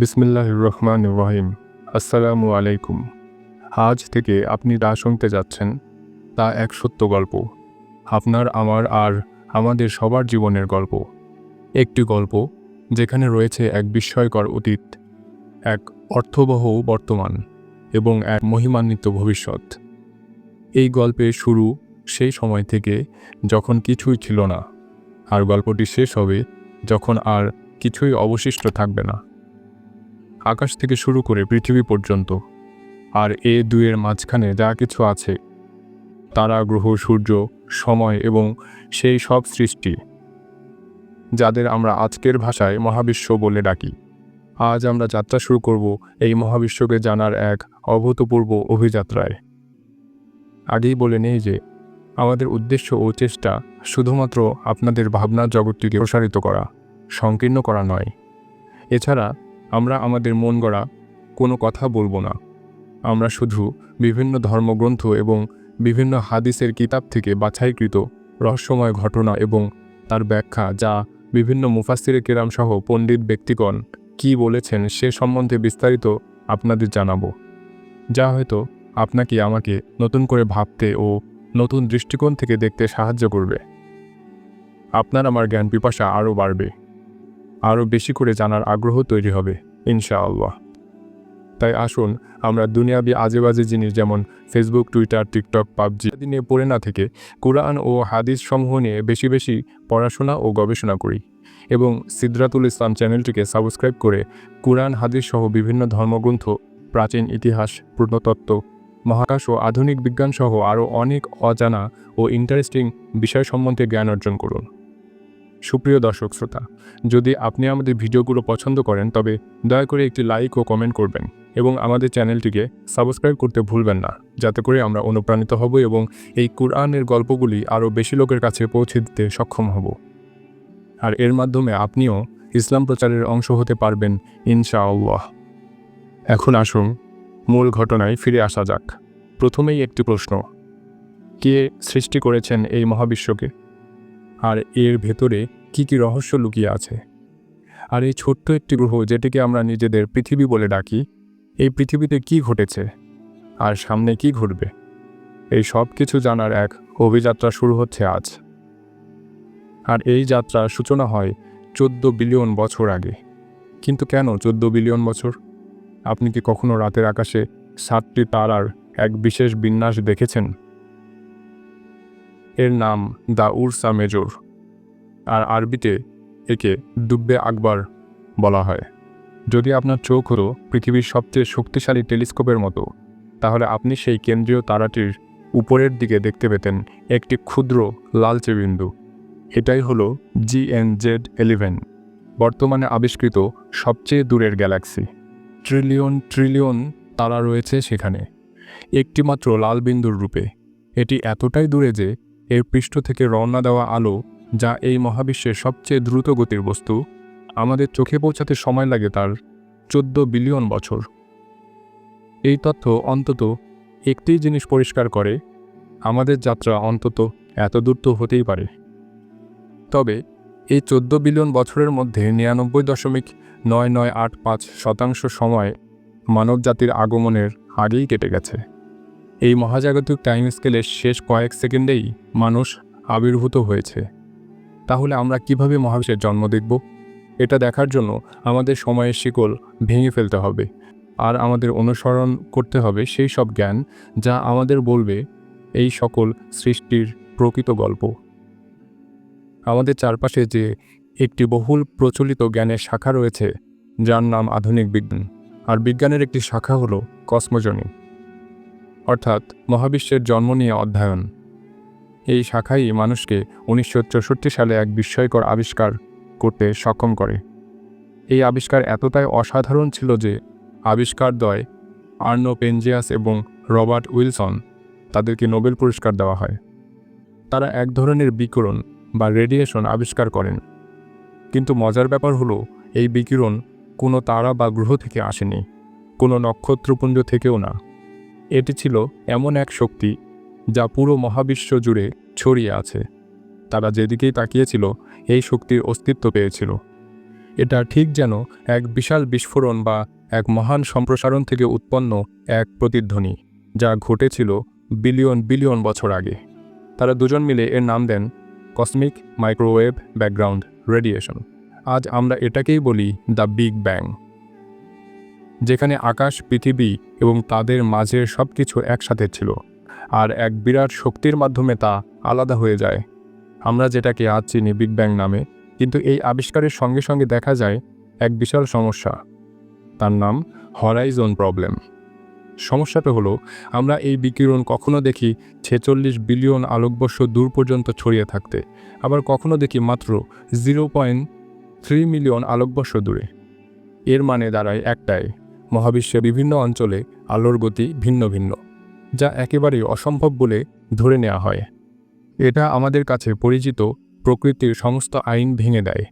বিসমিল্লাহ রহমান রহিম। আসসালামু আলাইকুম আজ থেকে আপনি যা শুনতে যাচ্ছেন, তা এক সত্য গল্প। আপনার, আমার আর আমাদের সবার জীবনের গল্প। একটি গল্প যেখানে রয়েছে এক বিস্ময়কর অতীত, এক অর্থবহ বর্তমান এবং এক মহিমান্বিত ভবিষ্যৎ। এই গল্পের শুরু সেই সময় থেকে যখন কিছুই ছিল না, আর গল্পটি শেষ হবে যখন আর কিছুই অবশিষ্ট থাকবে না। আকাশ থেকে শুরু করে পৃথিবী পর্যন্ত, আর এ দুয়ের মাঝখানে যা কিছু আছে, তারা গ্রহ, সূর্য, সময় এবং সেই সব সৃষ্টি, যাদের আমরা আজকের ভাষায় মহাবিশ্ব বলে ডাকি। আজ আমরা যাত্রা শুরু করব এই মহাবিশ্বকে জানার এক অভূতপূর্ব অভিযাত্রায়। আগেই বলে নেই যে, আমাদের উদ্দেশ্য ও চেষ্টা শুধুমাত্র আপনাদের ভাবনার জগৎটিকে প্রসারিত করা, সংকীর্ণ করা নয়। এছাড়া আমরা আমাদের মন গড়া কোনো কথা বলব না। আমরা শুধু বিভিন্ন ধর্মগ্রন্থ এবং বিভিন্ন হাদিসের কিতাব থেকে বাছাইকৃত রহস্যময় ঘটনা এবং তার ব্যাখ্যা যা বিভিন্ন মুফাসিরে কেরাম সহ পণ্ডিত ব্যক্তিগণ কী বলেছেন সে সম্বন্ধে বিস্তারিত আপনাদের জানাব। যা হয়তো আপনাকে আমাকে নতুন করে ভাবতে ও নতুন দৃষ্টিকোণ থেকে দেখতে সাহায্য করবে। আপনার আমার জ্ঞান পিপাসা আরও বাড়বে। আরও বেশি করে জানার আগ্রহ তৈরি হবে, ইনশাআল্লাহ। তাই আসুন, আমরা দুনিয়াবি আজেবাজে জিনিস যেমন ফেসবুক টুইটার টিকটক পাবজি ইত্যাদি নিয়ে পড়ে না থেকে কোরআন ও হাদিস সমূহ নিয়ে বেশি বেশি পড়াশোনা ও গবেষণা করি এবং সিদ্রাতুল ইসলাম চ্যানেলটিকে সাবস্ক্রাইব করে কোরআন, হাদিস সহ বিভিন্ন ধর্মগ্রন্থ, প্রাচীন ইতিহাস, প্রত্নতত্ত্ব, মহাকাশ ও আধুনিক বিজ্ঞান সহ আরও অনেক অজানা ও ইন্টারেস্টিং বিষয় সম্বন্ধে জ্ঞান অর্জন করুন। সুপ্রিয় দর্শক শ্রোতা, যদি আপনি আমাদের ভিডিওগুলো পছন্দ করেন, তবে দয়া করে একটি লাইক ও কমেন্ট করবেন এবং আমাদের চ্যানেলটিকে সাবস্ক্রাইব করতে ভুলবেন না, যাতে করে আমরা অনুপ্রাণিত হব এবং এই কোরআনের গল্পগুলি আরও বেশি লোকের কাছে পৌঁছে দিতে সক্ষম হব। আর এর মাধ্যমে আপনিও ইসলাম প্রচারের অংশ হতে পারবেন, ইনশাআল্লাহ। এখন আসুন, মূল ঘটনায় ফিরে আসা যাক। প্রথমেই একটি প্রশ্ন, কে সৃষ্টি করেছেন এই মহাবিশ্বকে? আর এর ভেতরে কি কি রহস্য লুকিয়ে আছে? আর এই ছোট্ট একটি গ্রহ যেটিকে আমরা নিজেদের পৃথিবী বলে ডাকি, এই পৃথিবীতে কি ঘটেছে? আর সামনে কি ঘটবে? এই সব কিছু জানার এক অভিযাত্রা শুরু হচ্ছে আজ। আর এই যাত্রার সূচনা হয় চোদ্দ বিলিয়ন বছর আগে। কিন্তু কেন চোদ্দ বিলিয়ন বছর? আপনি কি কখনো রাতের আকাশে সাতটি তারার এক বিশেষ বিন্যাস দেখেছেন? এর নাম দ্য উরসা মেজর আর আরবিতে একে দুব্বে আকবর বলা হয়। যদি আপনার চোখ হলো পৃথিবীর সবচেয়ে শক্তিশালী টেলিস্কোপের মতো, তাহলে আপনি সেই কেন্দ্রীয় তারাটির উপরের দিকে দেখতে পেতেন একটি ক্ষুদ্র লালচে বিন্দু। এটাই হলো জিএন জেড এলিভেন, বর্তমানে আবিষ্কৃত সবচেয়ে দূরের গ্যালাক্সি। ট্রিলিয়ন ট্রিলিয়ন তারা রয়েছে সেখানে। একটিমাত্র লাল বিন্দুর রূপে। এটি এতটাই দূরে যে এর পৃষ্ঠ থেকে রওনা দেওয়া আলো, যা এই মহাবিশ্বের সবচেয়ে দ্রুত গতির বস্তু, আমাদের চোখে পৌঁছাতে সময় লাগে তার চোদ্দ বিলিয়ন বছর। এই তথ্য অন্তত একটি জিনিস পরিষ্কার করে, আমাদের যাত্রা অন্তত এত দূর তো হতেই পারে। তবে, এই চোদ্দ বিলিয়ন বছরের মধ্যে নিরানব্বই দশমিক নয় নয় আট পাঁচ শতাংশ সময় মানবজাতির আগমনের আগেই কেটে গেছে। এই মহাজাগতিক টাইম স্কেলের শেষ কয়েক সেকেন্ডেই মানুষ আবির্ভূত হয়েছে। তাহলে আমরা কীভাবে মহাবিশ্বের জন্ম দেখব? এটা দেখার জন্য আমাদের সময়ের শিকল ভেঙে ফেলতে হবে আর আমাদের অনুসরণ করতে হবে সেই সব জ্ঞান যা আমাদের বলবে এই সকল সৃষ্টির প্রকৃত গল্প। আমাদের চারপাশে যে একটি বহুল প্রচলিত জ্ঞানের শাখা রয়েছে, যার নাম আধুনিক বিজ্ঞান। আর বিজ্ঞানের একটি শাখা হলো কসমোজনি। অর্থাৎ মহাবিশ্বের জন্ম নিয়ে অধ্যয়ন। এই শাখাই মানুষকে উনিশশো চৌষট্টি সালে এক বিস্ময়কর আবিষ্কার করতে সক্ষম করে। এই আবিষ্কার এতটাই অসাধারণ ছিল যে আবিষ্কারদ্বয় আর্নো পেনজিয়াস এবং রবার্ট উইলসন তাদেরকে নোবেল পুরস্কার দেওয়া হয়। তারা এক ধরনের বিকিরণ বা রেডিয়েশন আবিষ্কার করেন। কিন্তু মজার ব্যাপার হলো, এই বিকিরণ কোনো তারা বা গ্রহ থেকে আসেনি, কোনো নক্ষত্রপুঞ্জ থেকেও না। এটি ছিল এমন এক শক্তি যা পুরো মহাবিশ্ব জুড়ে ছড়িয়ে আছে। তারা যেদিকেই তাকিয়েছিল, এই শক্তির অস্তিত্ব পেয়েছিল। এটা ঠিক যেন এক বিশাল বিস্ফোরণ বা এক মহান সম্প্রসারণ থেকে উৎপন্ন এক প্রতিধ্বনি, যা ঘটেছিল বিলিয়ন বিলিয়ন বছর আগে। তারা দুজন মিলে এর নাম দেন কসমিক মাইক্রোওয়েভ ব্যাকগ্রাউন্ড রেডিয়েশন আজ আমরা এটাকেই বলি দ্য বিগ ব্যাং। যেখানে আকাশ, পৃথিবী এবং তাদের মাঝের সব কিছু একসাথে ছিল। আর এক বিরাট শক্তির মাধ্যমে তা আলাদা হয়ে যায়। আমরা যেটাকে আজ চিনি বিগ ব্যাং নামে, কিন্তু এই আবিষ্কারের সঙ্গে সঙ্গে দেখা যায় এক বিশাল সমস্যা। তার নাম হরাইজন প্রবলেম সমস্যাটা হলো, আমরা এই বিকিরণ কখনো দেখি ছেচল্লিশ বিলিয়ন আলোকবর্ষ দূর পর্যন্ত ছড়িয়ে থাকতে, আবার কখনো দেখি মাত্র জিরো পয়েন্ট থ্রি মিলিয়ন আলোকবর্ষ দূরে। এর মানে দাঁড়ায় একটাই। মহাবিশ্বের বিভিন্ন অঞ্চলে আলোর গতি ভিন্ন ভিন্ন, যা একেবারেই অসম্ভব বলে ধরে নেওয়া হয়। এটা আমাদের কাছে পরিচিত প্রকৃতির সমস্ত আইন ভেঙে দেয়,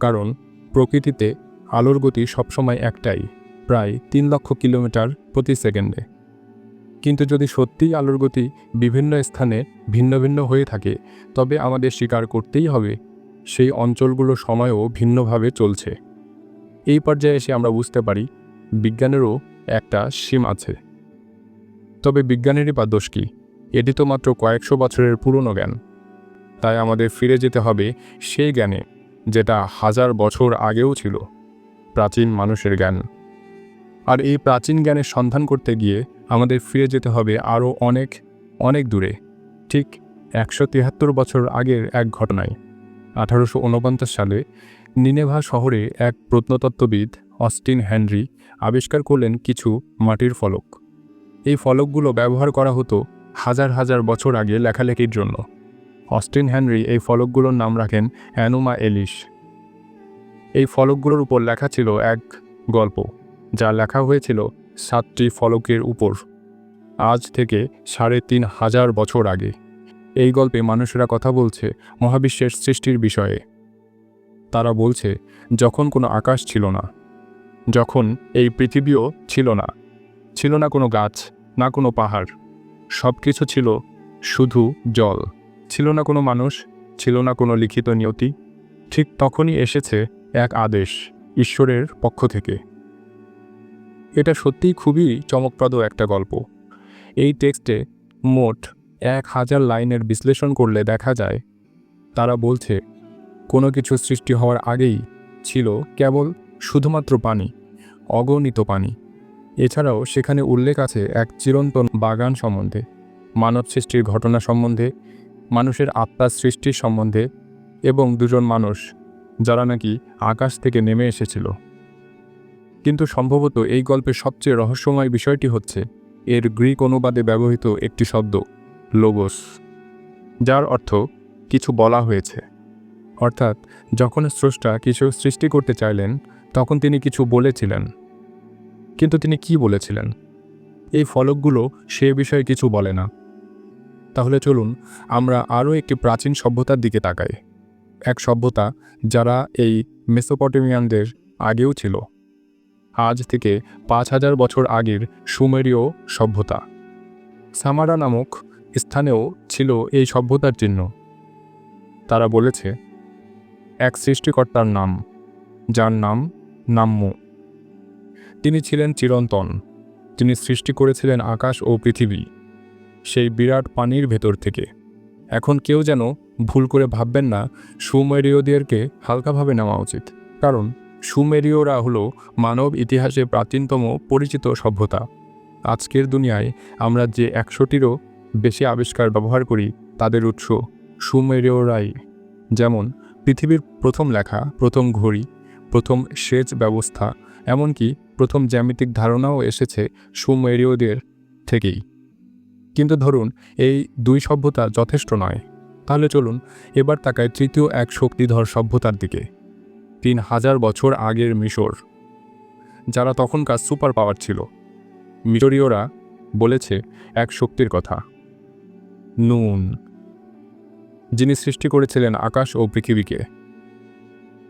কারণ প্রকৃতিতে আলোর গতি সবসময় একটাই, প্রায় তিন লক্ষ কিলোমিটার প্রতি সেকেন্ডে। কিন্তু যদি সত্যিই আলোর গতি বিভিন্ন স্থানে ভিন্ন ভিন্ন হয়ে থাকে, তবে আমাদের স্বীকার করতেই হবে, সেই অঞ্চলগুলো সময়ও ভিন্নভাবে চলছে। এই পর্যায়ে এসে আমরা বুঝতে পারি বিজ্ঞানেরও একটা সীম আছে। তবে বিজ্ঞানেরই বা দোষ কী? এটি তো মাত্র কয়েকশো বছরের পুরনো জ্ঞান। তাই আমাদের ফিরে যেতে হবে সেই জ্ঞানে, যেটা হাজার বছর আগেও ছিল, প্রাচীন মানুষের জ্ঞান। আর এই প্রাচীন জ্ঞানের সন্ধান করতে গিয়ে আমাদের ফিরে যেতে হবে আরও অনেক অনেক দূরে, ঠিক একশো তিয়াত্তর বছর আগের এক ঘটনায়। আঠারোশো উনপঞ্চাশ সালে নিনেভা শহরে এক প্রত্নতত্ত্ববিদ, অস্টিন হেনরি, আবিষ্কার করলেন কিছু মাটির ফলক। এই ফলকগুলো ব্যবহার করা হতো হাজার হাজার বছর আগে লেখালেখির জন্য। অস্টিন হেনরি এই ফলকগুলোর নাম রাখেন অ্যানুমা এলিশ এই ফলকগুলোর উপর লেখা ছিল এক গল্প, যা লেখা হয়েছিল সাতটি ফলকের উপর। আজ থেকে সাড়ে তিন হাজার বছর আগে। এই গল্পে মানুষেরা কথা বলছে মহাবিশ্বের সৃষ্টির বিষয়ে। তারা বলছে, যখন কোনো আকাশ ছিল না, যখন এই পৃথিবীও ছিল না ছিল না কোনো গাছ, না কোনো পাহাড় সব কিছু ছিল শুধু জল, ছিল না কোনো মানুষ, ছিল না কোনো লিখিত নিয়তি, ঠিক তখনই এসেছে এক আদেশ ঈশ্বরের পক্ষ থেকে। এটা সত্যিই খুবই চমকপ্রদ একটা গল্প। এই টেক্সটে মোট এক হাজার লাইনের বিশ্লেষণ করলে দেখা যায়, তারা বলছে কোনো কিছু সৃষ্টি হওয়ার আগেই ছিল কেবল শুধুমাত্র পানি, অগণিত পানি। এছাড়াও সেখানে উল্লেখ আছে এক চিরন্তন বাগান সম্বন্ধে, মানব সৃষ্টির ঘটনা সম্বন্ধে, মানুষের আত্মার সৃষ্টির সম্বন্ধে এবং দুজন মানুষ যারা নাকি আকাশ থেকে নেমে এসেছিল। কিন্তু সম্ভবত এই গল্পের সবচেয়ে রহস্যময় বিষয়টি হচ্ছে এর গ্রিক অনুবাদে ব্যবহৃত একটি শব্দ, লোগোস, যার অর্থ কিছু বলা হয়েছে। অর্থাৎ যখন স্রষ্টা কিছু সৃষ্টি করতে চাইলেন, তখন তিনি কিছু বলেছিলেন। কিন্তু তিনি কি বলেছিলেন? এই ফলকগুলো সে বিষয়ে কিছু বলে না। তাহলে চলুন, আমরা আরও একটি প্রাচীন সভ্যতার দিকে তাকাই। এক সভ্যতা যারা এই মেসোপটেমিয়ানদের আগেও ছিল। আজ থেকে পাঁচ হাজার বছর আগের সুমেরীয় সভ্যতা। সামারা নামক স্থানেও ছিল এই সভ্যতার চিহ্ন। তারা বলেছে সৃষ্টিকর্তার নাম, যার নাম নাম্য তিনি ছিলেন চিরন্তন। তিনি সৃষ্টি করেছিলেন আকাশ ও পৃথিবী, সেই বিরাট পানির ভেতর থেকে। এখন কেউ যেন ভুল করে ভাববেন না, সুমেরীয়দেরকে হালকাভাবে নেওয়া উচিত। কারণ, সুমেরীয়রা হলো মানব ইতিহাসে প্রাচীনতম পরিচিত সভ্যতা। আজকের দুনিয়ায় আমরা যে একশোটিরও বেশি আবিষ্কার ব্যবহার করি, তাদের উৎস সুমেরীয়রাই। যেমন পৃথিবীর প্রথম লেখা, প্রথম ঘড়ি, প্রথম সেচ ব্যবস্থা, এমনকি প্রথম জ্যামিতিক ধারণাও এসেছে সুমেরীয়দের থেকেই। কিন্তু ধরুন, এই দুই সভ্যতা যথেষ্ট নয়। তাহলে চলুন, এবার তাকায় তৃতীয় এক শক্তিধর সভ্যতার দিকে। তিন হাজার বছর আগের মিশর, যারা তখনকার সুপার পাওয়ার ছিল। মিশরীয়রা বলেছে এক শক্তির কথা। নুন। যিনি সৃষ্টি করেছিলেন আকাশ ও পৃথিবীকে।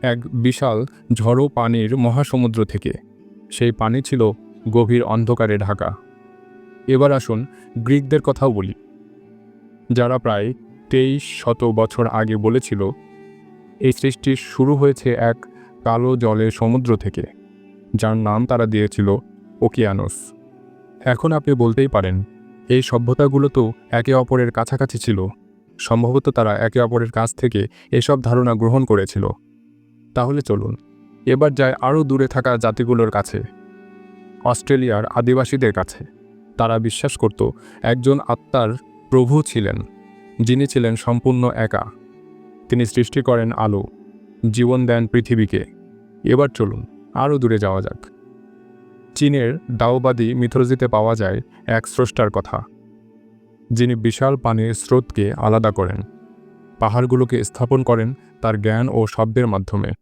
এক বিশাল ঝড়ো পানির মহাসমুদ্র থেকে। সেই পানি ছিল গভীর অন্ধকারে ঢাকা। এবার আসুন গ্রিকদের কথাও বলি। যারা প্রায় তেইশ শত বছর আগে বলেছিল, এই সৃষ্টি শুরু হয়েছে এক কালো জলের সমুদ্র থেকে, যার নাম তারা দিয়েছিল ওকিয়ানোস। এখন আপনি বলতেই পারেন, এই সভ্যতাগুলো তো একে অপরের কাছাকাছি ছিল। সম্ভবত তারা একে অপরের কাছ থেকে এসব ধারণা গ্রহণ করেছিল। তাহলে চলুন, এবার যায় আরও দূরে থাকা জাতিগুলোর কাছে। অস্ট্রেলিয়ার আদিবাসীদের কাছে। তারা বিশ্বাস করত, একজন আত্মার প্রভু ছিলেন, যিনি ছিলেন সম্পূর্ণ একা। তিনি সৃষ্টি করেন আলো, জীবন দেন পৃথিবীকে। এবার চলুন, আরও দূরে যাওয়া যাক। চীনের দাওবাদী মিথোলজিতে পাওয়া যায় এক স্রষ্টার কথা। যিনি বিশাল পানির স্রোতকে আলাদা করেন। পাহাড়গুলোকে স্থাপন করেন তার জ্ঞান ও শব্দের মাধ্যমে।